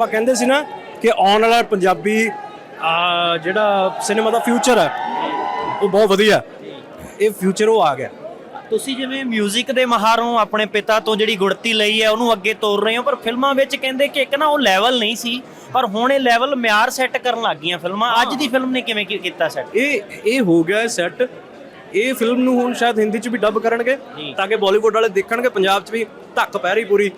ਆਪਾਂ ਕਹਿੰਦੇ ਸੀ ਨਾ ਕਿ ਆਉਣ ਵਾਲਾ ਪੰਜਾਬੀ ਆ, ਜਿਹੜਾ ਸਿਨੇਮਾ ਦਾ ਫਿਊਚਰ ਹੈ ਉਹ ਬਹੁਤ ਵਧੀਆ ਇਹ ਫਿਊਚਰ ਉਹ ਆ ਗਿਆ। ਤੁਸੀਂ ਜਿਵੇਂ 뮤직 ਦੇ ਮਹਾਰੋਂ ਆਪਣੇ ਪਿਤਾ ਤੋਂ ਜਿਹੜੀ ਗੁੜਤੀ ਲਈ ਹੈ ਉਹਨੂੰ ਅੱਗੇ ਤੋਰ ਰਹੇ ਹੋ ਪਰ ਫਿਲਮਾਂ ਵਿੱਚ ਕਹਿੰਦੇ ਕਿ ਇੱਕ ਨਾ ਉਹ ਲੈਵਲ ਨਹੀਂ ਸੀ ਪਰ ਹੁਣ ਇਹ ਲੈਵਲ ਮਿਆਰ ਸੈੱਟ ਕਰਨ ਲੱਗ ਗਈਆਂ ਫਿਲਮਾਂ। ਅੱਜ ਦੀ ਫਿਲਮ ਨੇ ਕਿਵੇਂ ਕੀਤਾ ਸੈੱਟ ਇਹ ਇਹ ਹੋ ਗਿਆ ਸੈੱਟ ਇਹ ਫਿਲਮ ਨੂੰ ਹੁਣ ਸ਼ਾਇਦ ਹਿੰਦੀ ਚ ਵੀ ਡੱਬ ਕਰਨਗੇ ਤਾਂ ਕਿ ਬਾਲੀਵੁੱਡ ਵਾਲੇ ਦੇਖਣਗੇ ਪੰਜਾਬ ਚ ਵੀ ਧੱਕ ਪੈ ਰਹੀ ਪੂਰੀ।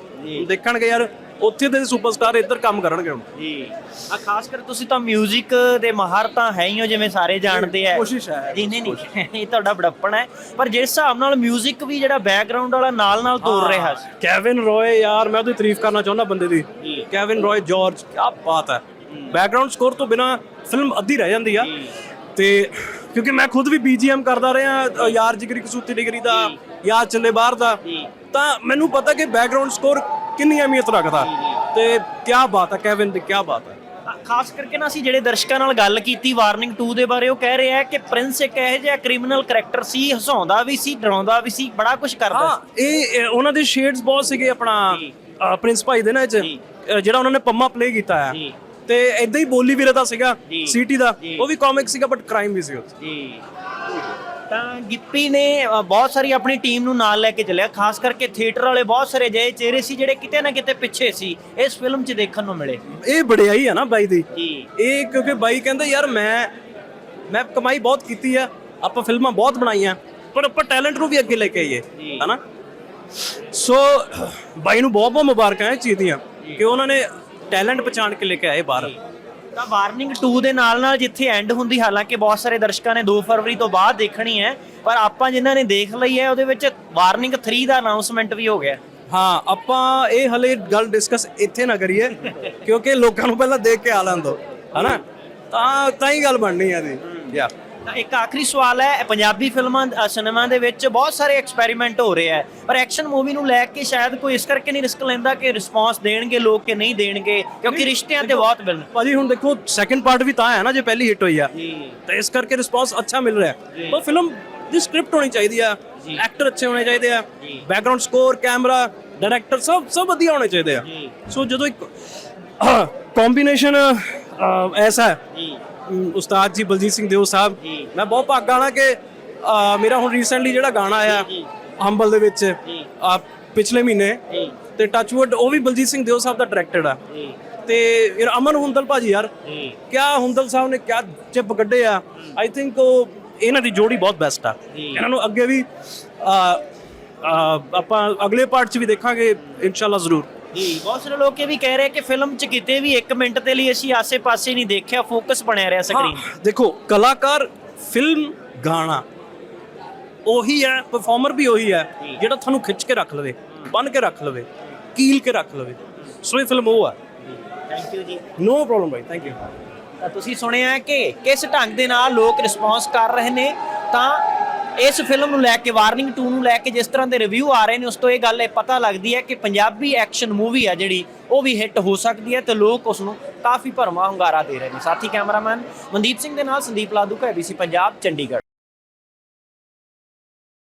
ਦੇਖਣਗੇ ਯਾਰ ਉੱਥੇ ਦੇ ਸੁਪਰਸਟਾਰ ਇੱਧਰ ਕੰਮ ਕਰਨਗੇ ਹੁਣ। ਜੀ। ਆ ਖਾਸ ਕਰ ਤੁਸੀਂ ਤਾਂ 뮤직 ਦੇ ਮਾਹਰ ਤਾਂ ਹੈ ਹੀ ਹੋ ਜਿਵੇਂ ਸਾਰੇ ਜਾਣਦੇ ਆ। ਕੋਸ਼ਿਸ਼ ਹੈ ਜੀ ਨਹੀਂ ਨਹੀਂ ਇਹ ਤੁਹਾਡਾ ਬੜੱਪਣ ਹੈ। ਪਰ ਜਿਸ ਹਿਸਾਬ ਨਾਲ 뮤직 ਵੀ ਜਿਹੜਾ ਬੈਕਗ੍ਰਾਉਂਡ ਵਾਲਾ ਨਾਲ ਨਾਲ ਤੋਰ ਰਿਹਾ ਸੀ। ਕੈਵਿਨ ਰੋਏ ਯਾਰ ਮੈਂ ਉਹਦੀ ਤਾਰੀਫ ਕਰਨਾ ਚਾਹੁੰਦਾ ਬੰਦੇ ਦੀ। ਕੈਵਿਨ ਰੋਏ ਜਾਰਜ ਕੀ ਬਾਤ ਹੈ। ਬੈਕਗ੍ਰਾਉਂਡ ਸਕੋਰ ਤੋਂ ਬਿਨਾ ਫਿਲਮ ਅੱਧੀ ਰਹਿ ਜਾਂਦੀ ਆ। ਤੇ ਕਿਉਂਕਿ ਮੈਂ ਖੁਦ ਵੀ ਬੀਜੀਐਮ ਕਰਦਾ ਰਿਹਾ ਯਾਰ ਜਿਗਰੀ ਕਸੂਤੀ ਡਿਗਰੀ ਦਾ ਯਾਰ ਚੱਲੇ ਬਾਹਰ ਦਾ। ਤਾਂ ਮੈਨੂੰ ਪਤਾ ਕਿ ਬੈਕਗ੍ਰਾਉਂਡ ਸਕੋਰ ਕਿੰਨੀ ਅਹਿਮੀਅਤ ਰੱਖਦਾ ਤੇ ਕੀ ਬਾਤ ਹੈ ਕੈਵਿਨ ਦੀ ਕੀ ਬਾਤ ਹੈ ਖਾਸ ਕਰਕੇ ਨਾ ਅਸੀਂ ਜਿਹੜੇ ਦਰਸ਼ਕਾਂ ਨਾਲ ਗੱਲ ਕੀਤੀ ਵਾਰਨਿੰਗ 2 ਦੇ ਬਾਰੇ ਉਹ ਕਹਿ ਰਹੇ ਆ ਕਿ ਪ੍ਰਿੰਸ ਇੱਕ ਇਹੋ ਜਿਹਾ ਕ੍ਰਿਮੀਨਲ ਕੈਰੈਕਟਰ ਸੀ ਹਸਾਉਂਦਾ ਵੀ ਸੀ ਡਰਾਉਂਦਾ ਵੀ ਸੀ ਬੜਾ ਕੁਝ ਕਰਦਾ ਹਾਂ ਇਹ ਉਹਨਾਂ ਦੇ ਸ਼ੇਡਸ ਬਹੁਤ ਸੀਗੇ ਆਪਣਾ ਪ੍ਰਿੰਸ ਭਾਈ ਦੇ ਨਾ ਚ ਜਿਹੜਾ ਉਹਨਾਂ ਨੇ ਪੰਮਾ ਪਲੇ ਕੀਤਾ ਹੈ। ਤੇ ਇਦਾਂ ਹੀ ਬੋਲੀ ਵੀਰੇ ਦਾ ਸੀਗਾ। ਸੀਟੀ ਦਾ। ਉਹ ਵੀ ਕਾਮਿਕ ਸੀਗਾ ਬਟ ਕ੍ਰਾਈਮ ਵੀ ਸੀ ਉਹ। ਜੀ ਤਾਂ ਗਿੱਪੀ ਨੇ ਅ, ਬਹੁਤ ਸਾਰੀ ਆਪਣੀ ਟੀਮ ਨੂੰ ਨਾਲ ਲੈ ਕੇ ਚੱਲਿਆ। ਖਾਸ ਕਰਕੇ ਥੀਏਟਰ ਵਾਲੇ ਬਹੁਤ ਸਾਰੇ ਜਿਹੇ ਚਿਹਰੇ ਸੀ ਜਿਹੜੇ ਕਿਤੇ ਨਾ ਕਿਤੇ ਪਿੱਛੇ ਸੀ ਇਸ ਫਿਲਮ 'ਚ ਦੇਖਣ ਨੂੰ ਮਿਲੇ। ਇਹ ਬੜਿਆਈ ਆ ਨਾ ਬਾਈ ਦੀ। ਜੀ। ਇਹ ਕਿਉਂਕਿ ਬਾਈ ਕਹਿੰਦਾ ਯਾਰ ਮੈਂ ਮੈਂ ਕਮਾਈ ਬਹੁਤ ਕੀਤੀ ਆ ਆਪਾਂ ਫਿਲਮਾਂ ਬਹੁਤ ਬਣਾਈਆਂ ਪਰ ਆਪਾਂ ਟੈਲੈਂਟ ਨੂੰ ਵੀ ਅੱਗੇ ਲੈ ਕੇ ਆਈਏ। ਹਨਾ? ਸੋ ਬਾਈ ਨੂੰ ਬਹੁਤ ਬਹੁਤ ਮੁਬਾਰਕਾਂ ਇਹ ਚੀਜ਼ ਦੀਆਂ ਕਿ ਉਹਨਾਂ ਨੇ ਟੈਲੈਂਟ ਪਛਾਣ ਕੇ ਲੈ ਕੇ ਆਏ ਬਾਹਰ। ਤਾਂ ਵਾਰਨਿੰਗ 2 ਦੇ ਨਾਲ ਨਾਲ ਜਿੱਥੇ ਐਂਡ ਹੁੰਦੀ ਹਾਲਾਂਕਿ ਬਹੁਤ ਸਾਰੇ ਦਰਸ਼ਕਾਂ ਨੇ 2 ਫਰਵਰੀ ਤੋਂ ਬਾਅਦ ਦੇਖਣੀ ਹੈ ਪਰ ਆਪਾਂ ਜਿਨ੍ਹਾਂ ਨੇ ਦੇਖ ਲਈ ਹੈ ਉਹਦੇ ਵਿੱਚ ਵਾਰਨਿੰਗ 3 ਦਾ ਅਨਾਉਂਸਮੈਂਟ ਵੀ ਹੋ ਗਿਆ। ਹਾਂ ਆਪਾਂ ਇਹ ਹਲੇ ਗੱਲ ਡਿਸਕਸ ਇੱਥੇ ਨਾ ਕਰੀਏ ਕਿਉਂਕਿ ਲੋਕਾਂ ਨੂੰ ਪਹਿਲਾਂ ਦੇਖ ਕੇ ਆ ਲੈਣ ਦਿਓ ਹਨਾ? ਤਾਂ ਤਾਂ ਹੀ ਗੱਲ ਬਣਨੀ ਆ ਦੀ ਯਾ ਤਾਂ ਇੱਕ ਆਖਰੀ ਸਵਾਲ ਹੈ ਪੰਜਾਬੀ ਫਿਲਮਾਂ ਅ, ਸਿਨੇਮਾ ਦੇ ਵਿੱਚ ਬਹੁਤ ਸਾਰੇ ਐਕਸਪੈਰੀਮੈਂਟ ਹੋ ਰਹੇ ਆ ਪਰ ਐਕਸ਼ਨ ਮੂਵੀ ਨੂੰ ਲੈ ਕੇ ਸ਼ਾਇਦ ਕੋਈ ਇਸ ਕਰਕੇ ਨਹੀਂ ਰਿਸਕ ਲੈਂਦਾ ਕਿ ਰਿਸਪਾਂਸ ਦੇਣਗੇ ਲੋਕ ਕਿ ਨਹੀਂ ਦੇਣਗੇ ਕਿਉਂਕਿ ਰਿਸ਼ਤਿਆਂ ਤੇ ਬਹੁਤ ਮਿਲਣ ਭਾਜੀ ਹੁਣ ਦੇਖੋ ਸੈਕੰਡ ਪਾਰਟ ਵੀ ਤਾਂ ਹੈ ਨਾ ਜੇ ਪਹਿਲੀ ਹਿੱਟ ਹੋਈ ਆ। ਜੀ। ਤਾਂ ਇਸ ਕਰਕੇ ਰਿਸਪਾਂਸ ਅੱਛਾ ਮਿਲ ਰਿਹਾ ਹੈ। ਪਰ ਫਿਲਮ ਦੀ ਸਕ੍ਰਿਪਟ ਹੋਣੀ ਚਾਹੀਦੀ ਆ ਐਕਟਰ ਅੱਛੇ ਹੋਣੇ ਚਾਹੀਦੇ ਆ ਬੈਕਗ੍ਰਾਉਂਡ ਸਕੋਰ ਕੈਮਰਾ ਡਾਇਰੈਕਟਰ ਸਭ ਸਭ ਵਧੀਆ ਹੋਣੇ ਚਾਹੀਦੇ ਆ। ਸੋ ਜਦੋਂ ਇੱਕ ਕੰਬੀਨੇਸ਼ਨ ਐਸਾ ਹੈ ਅਮ, ਉਸਤਾਦ ਜੀ ਬਲਜੀਤ ਸਿੰਘ ਦਿਓ ਸਾਹਿਬ। ਮੈਂ ਬਹੁਤ ਭਾਗਾਂ ਨਾ ਕਿ ਮੇਰਾ ਹੁਣ ਰੀਸੈਂਟਲੀ ਜਿਹੜਾ ਗਾਣਾ ਆਇਆ। ਹੰਬਲ ਦੇ ਵਿੱਚ ਪਿਛਲੇ ਮਹੀਨੇ ਤੇ ਟੱਚਵੁੱਡ ਉਹ ਵੀ ਬਲਜੀਤ ਸਿੰਘ ਦਿਓ ਸਾਹਿਬ ਦਾ ਡਾਇਰੈਕਟਡ ਆ। ਤੇ ਯਾਰ ਅਮਨ ਹੁੰਦਲ ਭਾਜੀ ਯਾਰ ਕਿਆ ਹੁੰਦਲ ਸਾਹਿਬ ਨੇ ਕਿਆ ਚਿਪ ਕੱਢੇ ਆ। ਆਈ ਥਿੰਕ ਉਹ ਇਹਨਾਂ ਦੀ ਜੋੜੀ ਬਹੁਤ ਬੈਸਟ ਆ। ਇਹਨਾਂ ਨੂੰ ਅੱਗੇ ਵੀ ਆ, ਆ, ਆਪਾਂ ਅਗਲੇ ਪਾਰਟ 'ਚ ਵੀ ਦੇਖਾਂਗੇ ਇਨਸ਼ਾਅੱਲਾ ਜ਼ਰੂਰ। ਜੀ ਬਹੁਤ ਸਾਰੇ ਲੋਕ ਇਹ ਵੀ ਕਹਿ ਰਹੇ ਕਿ ਫਿਲਮ 'ਚ ਕਿਤੇ ਵੀ 1 ਮਿੰਟ ਦੇ ਲਈ ਅਸੀਂ ਆਸੇ-ਪਾਸੇ ਨਹੀਂ ਦੇਖਿਆ ਫੋਕਸ ਬਣਿਆ ਰਿਹਾ ਸਕਰੀਨ ਹਾਂ, ਦੇਖੋ ਕਲਾਕਾਰ ਫਿਲਮ ਗਾਣਾ। ਉਹੀ ਹੈ ਪਰਫਾਰਮਰ ਵੀ ਉਹੀ ਹੈ ਜਿਹੜਾ ਤੁਹਾਨੂੰ ਖਿੱਚ ਕੇ ਰੱਖ ਲਵੇ ਬੰਨ ਕੇ ਰੱਖ ਲਵੇ ਕੀਲ ਕੇ ਰੱਖ ਲਵੇ। ਸੋ ਇਹ ਫਿਲਮ ਉਹ ਆ ਥੈਂਕ ਯੂ ਜੀ। No problem by thank you ਤਾਂ ਤੁਸੀਂ ਸੁਣਿਆ ਕਿ ਕਿਸ ਢੰਗ ਦੇ ਨਾਲ ਲੋਕ ਰਿਸਪੌਂਸ ਕਰ ਰਹੇ ਨੇ ਤਾਂ ਇਸ ਫਿਲਮ ਨੂੰ ਲੈ ਕੇ ਵਾਰਨਿੰਗ 2 ਨੂੰ ਲੈ ਕੇ ਜਿਸ ਤਰ੍ਹਾਂ ਦੇ ਰਿਵਿਊ ਆ ਰਹੇ ਨੇ, ਉਸ ਤੋਂ ਇਹ ਗੱਲ ਇਹ ਪਤਾ ਲੱਗਦੀ ਹੈ ਕਿ ਪੰਜਾਬੀ ਐਕਸ਼ਨ ਮੂਵੀ ਆ ਜਿਹੜੀ, ਉਹ ਵੀ ਹਿੱਟ ਹੋ ਸਕਦੀ ਹੈ ਤੇ ਲੋਕ ਉਸ ਨੂੰ ਕਾਫੀ ਭਰਮਾ ਹੁੰਗਾਰਾ ਦੇ ਰਹੇ ਨੇ। ਸਾਥੀ ਕੈਮਰਾਮੈਨ ਮਨਦੀਪ ਸਿੰਘ ਦੇ ਨਾਲ ਸੰਦੀਪ ਲਾਦੂ ਕਾ ABC ਪੰਜਾਬ, ਚੰਡੀਗੜ੍ਹ।